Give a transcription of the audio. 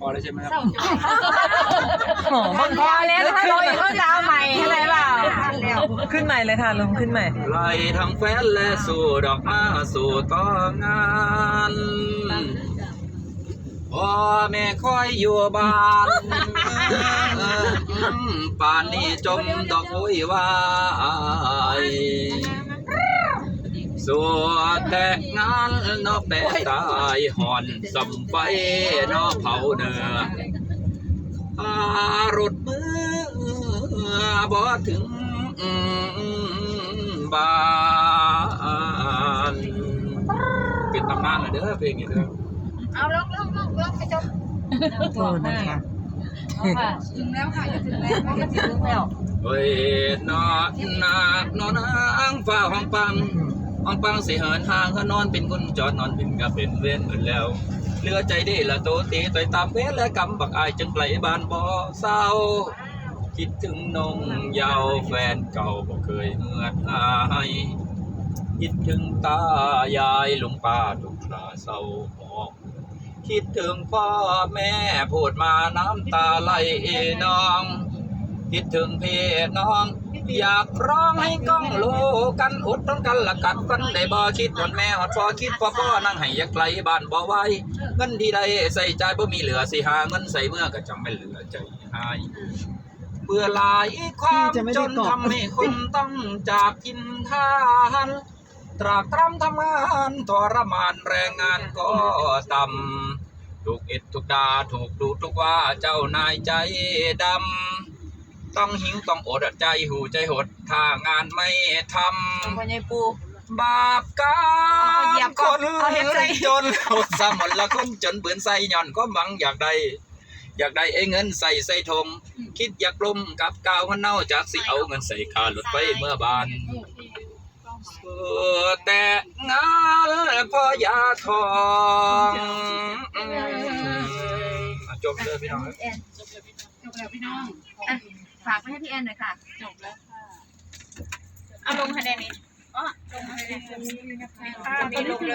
พอแล้วใช่ไหมครับหอมพอแล้วถ้าเราอีกก็จะเอาใหม่อะไรเปล่าขึ้นใหม่เลยค่ะลุงขึ้นใหม่ไล่ทางแฟนและสู่ดอกมาสู่ต่องานพ่อแม่คอยอยู่บ้านป่านนี้จมดอกโวยวายสัว แต่งานนอกแต่ตายหอนสำไฟนอกเผาเนื้ออารถมือบ่ถึงบ้านเป็นตำนานเลยเด้อเพลงนี้เด้อเอาลงลงลงลงไปจบโทษนะคะถึงแล้วค่ะจะถึงแล้วก็จะถึงแล้วเฮ้ยนอนนากนอนนางฟ้าห้องปังห้ องปังเสิเหินห่างเขานอนเป็นคนจอดนอนเป็นกับเป็นเว้นเหมือนแล้วเลือใจได้ละโตตีต่อยตามเวรและกำบักอายจังไกลบ้านบ่เศร้า คิดถึงนงเยาวแฟนเก่าบ่เคยเหือดหายคิดถึงตายายลุงป้าทุกคราเศร้าหมองคิดถึงพ่อแม่พูดมาน้ำตาไหลน้อง คิดถึงเพี่น้อง อยากร้องให้ก้องโลกันอดต้องกันละกัดกันได้บ่คิดหดแม่หดพอคิดพ่อพ่อนั่งให้ยากไกลบ้านบ่ไหวเงินที่ใดใส่ใจบ่มีเหลือสิหาเงินใส่เมื่อก็จังไม่เหลือใจหายเบื่อหลายความจนทำให้คนต้องจากกินทานตรากตรำทำงานทรมานแรงงานก็ต่ำถูกเอ็ดถูกดาถูกดูทุกว่าเจ้านายใจดำ ต้องหิวต้องอดใจหูใจหด ถ้างานไม่ทพ่อใหญ่ปูำบาปกรรเอาเหยียมบคก่อนนเอาเห็นใจจนอดสมนละคนจนเบือนใส่ย่อนก็หวังอยากได้อยากได้ไอ้เงินใส่ใส่ทงคิดอยากลมกับกาวมันเน่าจากสิเอาเงินใส่คารถไฟเมื่อบานเออแต่งานพ่อยาทองอะจบเลยพี่น้อง แอนจบแล้วพี่น้องอะฝากไว้ให้พี่แอนหน่อยค่ะ จบแล้วค่ะเอาลงคะแนนนี้อ๋อลงคะแนนนี้นะคะตอนนี้ลงเลย